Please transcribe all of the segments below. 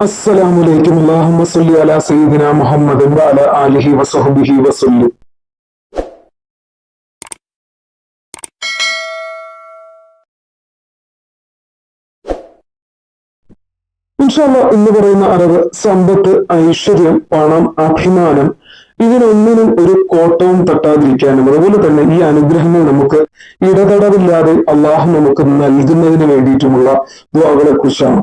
അസ്സലാമു അലൈക്കും അല്ലാഹുമ്മ സല്ലി അലാ സയ്യിദിന മുഹമ്മദ് വഅല ആലിഹി വസഹ്ബിഹി വസല്ലി ഇൻഷാല്ല എന്ന് പറയുന്ന അറിവ് സമ്പത്ത് ഐശ്വര്യം പണം അഭിമാനം ഇതിനൊന്നിനും ഒരു കോട്ടവും തട്ടാതിരിക്കാനും അതുപോലെ തന്നെ ഈ അനുഗ്രഹങ്ങൾ നമുക്ക് ഇടതടവില്ലാതെ അള്ളാഹു നമുക്ക് നൽകുന്നതിന് വേണ്ടിയിട്ടുമുള്ള ദ്വാകളെ കുറിച്ചാണ്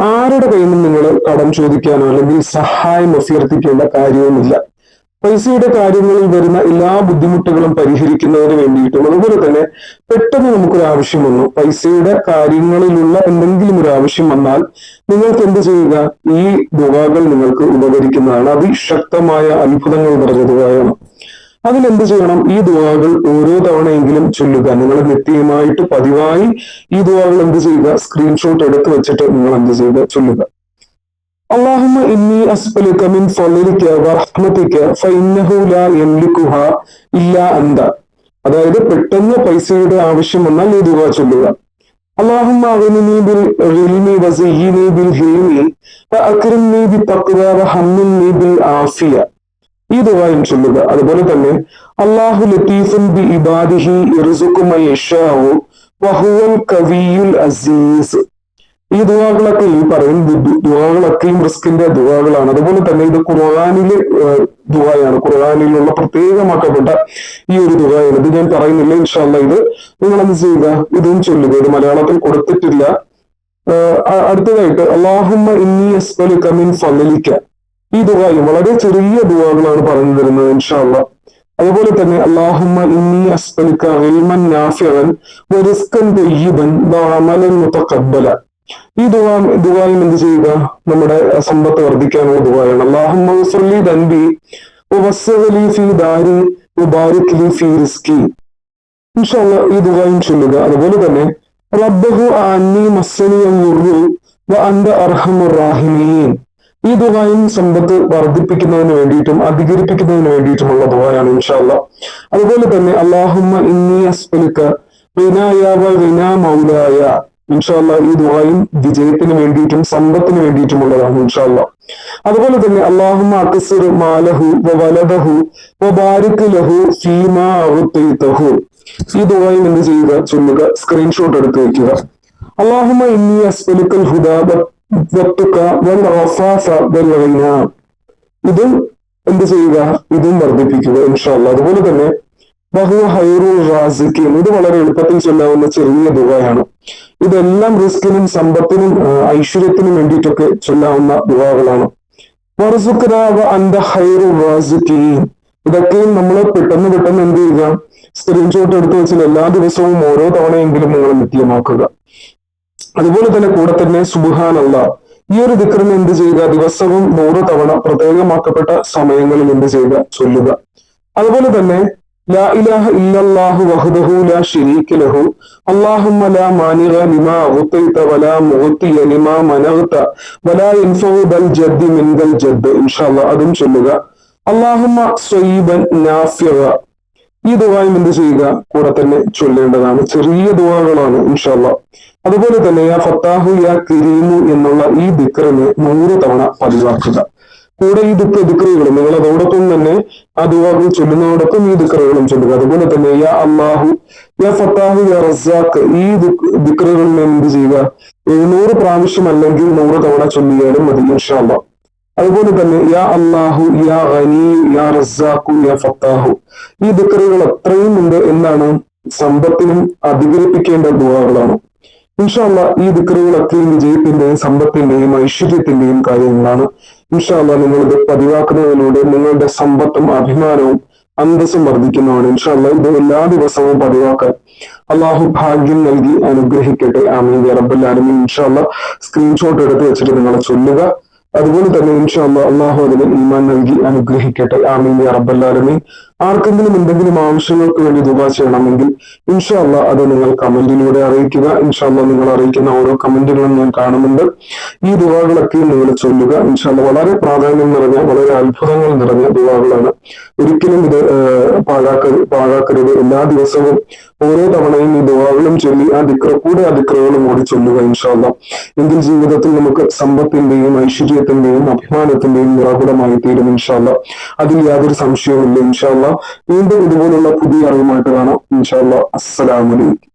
ആരുടെ കയ്യിൽ നിന്നും നിങ്ങൾ കടം ചോദിക്കാനോ അല്ലെങ്കിൽ സഹായം അഭ്യർത്ഥിക്കേണ്ട കാര്യവുമില്ല. പൈസയുടെ കാര്യങ്ങളിൽ വരുന്ന എല്ലാ ബുദ്ധിമുട്ടുകളും പരിഹരിക്കുന്നതിന് വേണ്ടിയിട്ടും അതുപോലെ തന്നെ പെട്ടെന്ന് നമുക്കൊരു ആവശ്യം വന്നു. പൈസയുടെ കാര്യങ്ങളിലുള്ള എന്തെങ്കിലും ഒരു ആവശ്യം വന്നാൽ നിങ്ങൾക്ക് എന്ത് ചെയ്യുക? ഈ ദുവാകൾ നിങ്ങൾക്ക് ഉപകരിക്കുന്നതാണ്. അതിശക്തമായ അത്ഭുതങ്ങൾ നിറഞ്ഞ ദുവായാണ് അതിനെന്ത് ചെയ്യണം? ഈ ദുവാകൾ ഓരോ തവണയെങ്കിലും ചൊല്ലുക. നിങ്ങൾ നിത്യമായിട്ട് പതിവായി ഈ ദുവാകൾ എന്ത് ചെയ്യുക? സ്ക്രീൻഷോട്ട് എടുത്ത് വെച്ചിട്ട് നിങ്ങൾ എന്ത് ചെയ്യുക? ചൊല്ലുക. അള്ളാഹുമ ഇന്നി അസ്ബലിക്ക മിൻ ഫലിക്ക റഹ്മത്തിക്ക ഫൈന്നഹു ലാ യംലിക്കുഹ ഇല്ല അന്ത. അതായത് പെട്ടെന്ന് പൈസയുടെ ആവശ്യം വന്നാൽ ഈ ദുവ ചൊല്ലുക. അള്ളാഹുമ്മ അഗ്നിനീ ബിൽ ഇൽമി വസീനി ബിൽ ഹിൽമി വഅക്രിംനി ബിത്തഖ്വ വഹമ്മിനി ബിൽ ആഫിയ. ഈ ദുവായും ചൊല്ലുക അതുപോലെ തന്നെ അള്ളാഹു ലത്തീഫുൻ ബി ഇബാദിഹി വഹുവൽ കവിയുൽ അസീസ്. ഈ ദുവാകളൊക്കെ ഈ പറയുന്ന ദുവാകളൊക്കെയും റിസ്കിന്റെ ദുവാകളാണ് അതുപോലെ തന്നെ ഇത് ഖുർആാനിലെ ദുവായാണ് ഖുർആാനിലുള്ള പ്രത്യേകമാക്കപ്പെട്ട ഈ ഒരു ദുവായാണ് ഇത് ഞാൻ പറയുന്നില്ല ഇൻഷാല്ല ഇത്. നിങ്ങൾ എന്ത് ചെയ്യുക? ഇതും ചൊല്ലുക. ഇത് മലയാളത്തിൽ കൊടുത്തിട്ടില്ല. അടുത്തതായിട്ട് അള്ളാഹുമ്മ ഇന്നി അസ്ബലുക മിൻ ഫളലിക ഈ ദുവായും വളരെ ചെറിയ ദുവാകളാണ് പറഞ്ഞു തരുന്നത് ഇൻഷാല്ല അതുപോലെ തന്നെ അള്ളാഹുമ്മ ഇന്നി മുതഖബ്ബല. ഈ ദുവാ ദുവായും എന്ത് ചെയ്യുക? നമ്മുടെ സമ്പത്ത് വർദ്ധിക്കാനുള്ള ദുവായാണ് അള്ളാഹുമ്മ ദൻബി ദാരി മുബാരിക് ലി റിസ്കി ഈ ദുവായും ചൊല്ലുക. അതുപോലെ തന്നെ റബ്ബഹു അന്നി റാഹിമീൻ. ഈ ദുബായും സമ്പത്ത് വർദ്ധിപ്പിക്കുന്നതിന് വേണ്ടിയിട്ടും അധികരിപ്പിക്കുന്നതിന് വേണ്ടിയിട്ടുമുള്ള ദുബായാണ് ഇൻഷാല്ല അതുപോലെ തന്നെ അള്ളാഹുമ്മ ഇന്നി അസ്ബലുക്ക വിനായ വ വിനാ മൗലായ. ഇൻഷാല്ല ഈ ദുബായും വിജയത്തിന് വേണ്ടിയിട്ടും സമ്പത്തിന് വേണ്ടിയിട്ടുമുള്ളതാണ് ഇൻഷാല്ല അതുപോലെ തന്നെ അള്ളാഹുമ്മ അക്സിർ മാലഹു വലദഹു വ ബാരിക് ലഹു ഫീമാ ഈ ദുബായും എന്ത് ചെയ്യുക? ചൊല്ലുക. സ്ക്രീൻഷോട്ട് എടുത്ത് വെക്കുക. അള്ളാഹുമ്മ ഇന്നി അസ്ബലുക്കൽ ഹുദ വത്തുക വൽ അഫാഫ വൽ ഗിന ഇതും എന്ത് ചെയ്യുക? ഇതും വർദ്ധിപ്പിക്കുക ഇൻഷാല്ല അതുപോലെ തന്നെ ബഹുവ ഇത് വളരെ എളുപ്പത്തിൽ ചൊല്ലാവുന്ന ചെറിയ ദുബായാണ് ഇതെല്ലാം റിസ്കിനും സമ്പത്തിനും ഐശ്വര്യത്തിനും വേണ്ടിയിട്ടൊക്കെ ചൊല്ലാവുന്ന ദുബാകളാണ് ഇതൊക്കെയും നമ്മൾ പെട്ടെന്ന് പെട്ടെന്ന് എന്ത് ചെയ്യുക? സ്ക്രീൻഷോട്ട് എടുത്തു വെച്ചാൽ എല്ലാ ദിവസവും ഓരോ തവണയെങ്കിലും നിങ്ങൾ നിത്യമാക്കുക അതുപോലെ തന്നെ കൂടെ തന്നെ സുബുഹാനല്ല. ഈ ഒരു ദിക്കറിന് എന്ത് ചെയ്യുക? ദിവസവും നൂറ് തവണ പ്രത്യേകമാക്കപ്പെട്ട സമയങ്ങളിൽ എന്ത് ചെയ്യുക? ചൊല്ലുക. അതുപോലെ തന്നെ ലാ ഇലാഹ ഇല്ലല്ലാഹു വഹ്ദഹു ലാ ലഹു. അല്ലാഹുമ്മ ലാ വലാ വലാ അതും ചൊല്ലുക. അല്ലാഹുമ്മ സ്വയ്യിബൻ ഈ ദുവായും എന്ത് ചെയ്യുക? കൂടെ തന്നെ ചൊല്ലേണ്ടതാണ്. ചെറിയ ദുവാകളാണ് ഇൻഷാല്ല അതുപോലെ തന്നെ യാ ഫത്താഹു യാ കിരീമു എന്നുള്ള ഈ ദിക്റിനെ നൂറ് തവണ പതിവാക്കുക. കൂടെ ഈ ദുഃഖ ദിക്റുകൾ നിങ്ങൾ അതോടൊപ്പം തന്നെ ആ ദുവാകൾ ചൊല്ലുന്നതോടൊപ്പം ഈ ദിക്റുകളും ചൊല്ലുക. അതുപോലെ തന്നെ യാ അള്ളാഹു യാ ഫത്താഹു യാ റസാഖ് ഈ ദിക്റുകളിൽ എന്ത് ചെയ്യുക? എഴുന്നൂറ് പ്രാവശ്യം അല്ലെങ്കിൽ നൂറ് തവണ ചൊല്ലിയാലും മതി ഇൻഷാല്ല അതുപോലെ തന്നെ യാ അള്ളാഹു യാ ഗനി യാ റസാഖു യാ ഫത്താഹു. ഈ ദിക്കറുകൾ അത്രയും ഉണ്ട് എന്നാണ് സമ്പത്തിനും അധികരിപ്പിക്കേണ്ട ദുവാകളാണ് ഇൻഷാല്ല ഈ ദിക്കറുകളൊക്കെയും വിജയത്തിന്റെയും സമ്പത്തിന്റെയും ഐശ്വര്യത്തിന്റെയും കാര്യങ്ങളാണ്. ഇൻഷാല്ല നിങ്ങളിത് പതിവാക്കുന്നതിലൂടെ നിങ്ങളുടെ സമ്പത്തും അഭിമാനവും അന്തസ്സും വർദ്ധിക്കുന്നതാണ്. ഇൻഷാല്ല ഇത് എല്ലാ ദിവസവും പതിവാക്കാൻ അള്ളാഹു ഭാഗ്യം നൽകി അനുഗ്രഹിക്കട്ടെ. ആമീൻ. റബ്ബൽ ഇൻഷാല്ല സ്ക്രീൻഷോട്ട് എടുത്ത് വെച്ചിട്ട് നിങ്ങളെ ചൊല്ലുക. അതുപോലെ തന്നെ ഇൻഷാല്ല അള്ളാഹു അതിന് ഈമാൻ നൽകി അനുഗ്രഹിക്കട്ടെ. ആമീൻ റബ്ബല്ലാലമീൻ ആർക്കെങ്കിലും എന്തെങ്കിലും ആവശ്യങ്ങൾക്ക് വേണ്ടി ദുബാ ചെയ്യണമെങ്കിൽ ഇൻഷാല്ല അത് നിങ്ങൾ കമന്റിലൂടെ അറിയിക്കുക. ഇൻഷാല്ല നിങ്ങൾ അറിയിക്കുന്ന ഓരോ കമന്റുകളും ഞാൻ കാണുന്നുണ്ട്. ഈ ദുവാകളൊക്കെ നിങ്ങൾ ചൊല്ലുക. ഇൻഷാല്ല വളരെ പ്രാധാന്യം നിറഞ്ഞ വളരെ അത്ഭുതങ്ങൾ നിറഞ്ഞ ദുബകളാണ് ഒരിക്കലും ഇത് ഏഹ്, പാഴാക്കരുത്. എല്ലാ ദിവസവും ഓരോ തവണയും ഈ ദുബകളും ചൊല്ലി ആ ദിക്ര കൂടെ ആ ദിക്രകളും കൂടി ചൊല്ലുക ഇൻഷാല്ല എങ്കിൽ ജീവിതത്തിൽ നമുക്ക് സമ്പത്തിന്റെയും ഐശ്വര്യത്തിന്റെയും അഭിമാനത്തിന്റെയും നിറകുടമായി തീരും ഇൻഷാല്ല അതിൽ യാതൊരു സംശയവുമില്ല ഇൻഷാല്ല വീണ്ടും ഇതുപോലുള്ള പുതിയ അറിവുമായിട്ട് കാണാം. ഇൻഷാല്ല അസ്സലാമലൈക്കും